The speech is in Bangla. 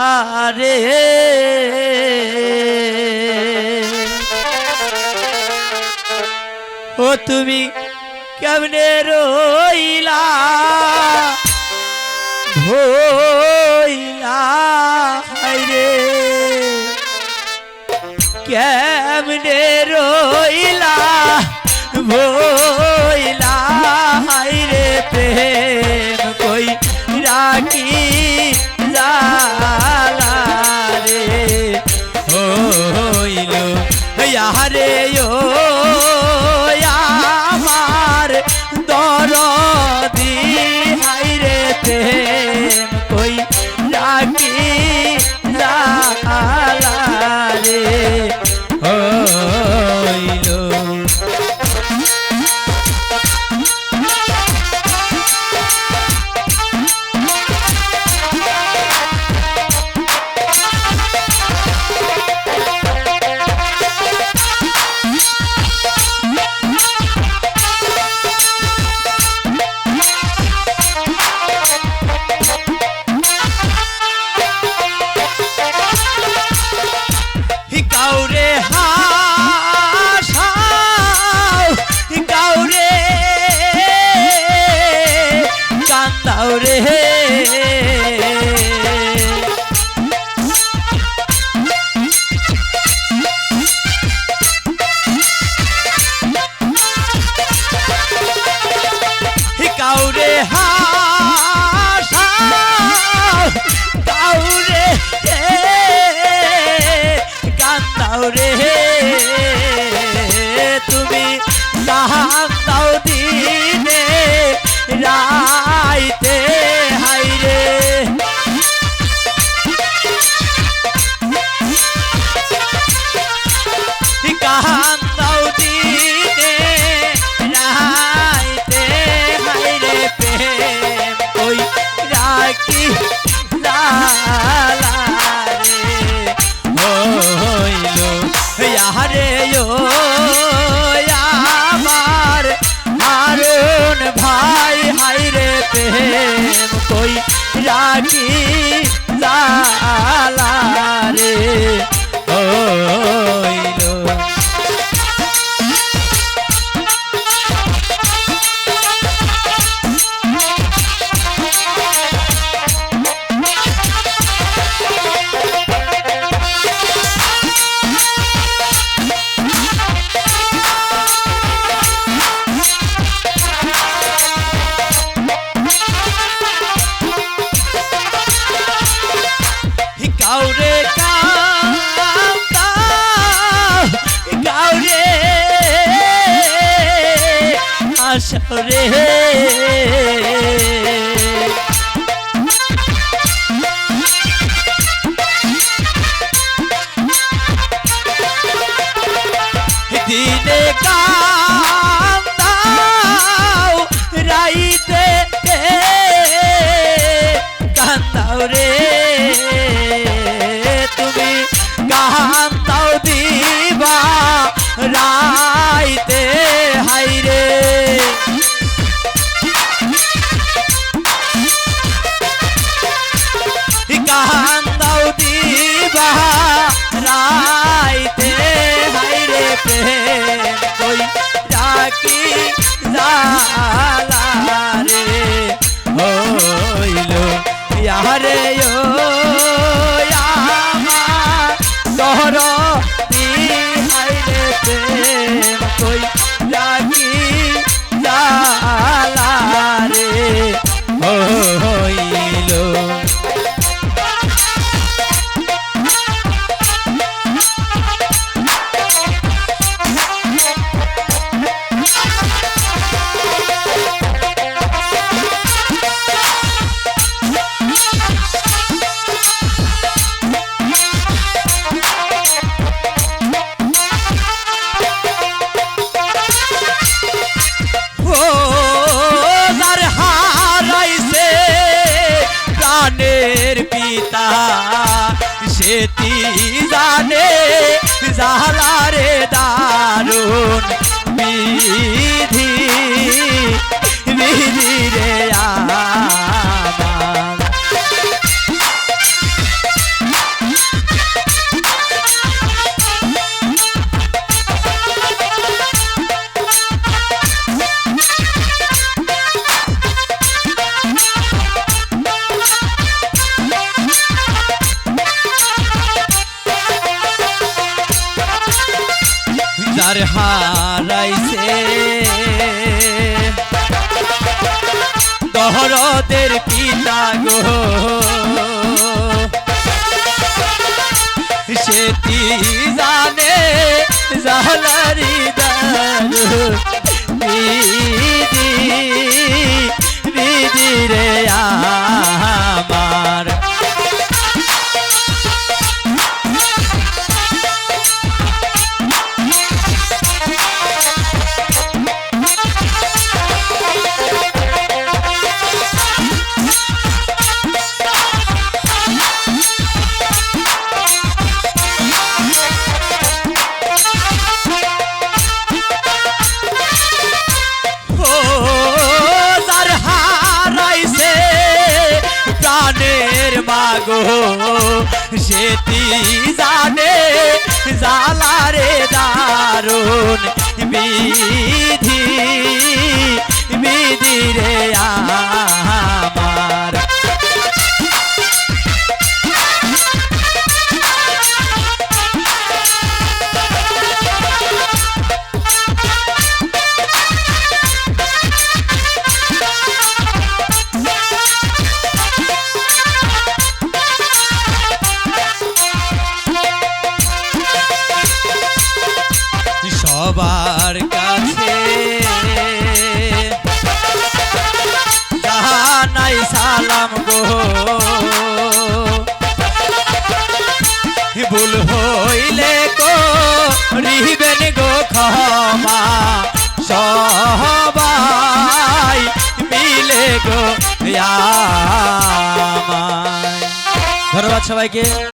আহারে ও তুমি কেমনে রইলা? ভইলা রে। কেমনে রইলা? ভইলা হায়রে প্রেম। কান্দাও দিনে রাইতে হাইরে কান্দাও দিনে রাইতে হাইরে প্রেম ওই রাখি লালা রে হইল ইয়ারে ও রাখি লালা রে। হইল আসরে ও পিতা সেটি জানে? জালারে দারুণ বিধি বিধি। যার হারাইছে। দহরদের পিতা গো। সেটি জানে জাহলারি দারু। মাগো সেটি জানে জালারে দারুণ বিধি সবার কাছে। জাহানাই সালাম গো। ভুল হইলে গো রিবেন গো ক্ষমা। সবাই মিলে গো ধন্যবাদ সবাইকে।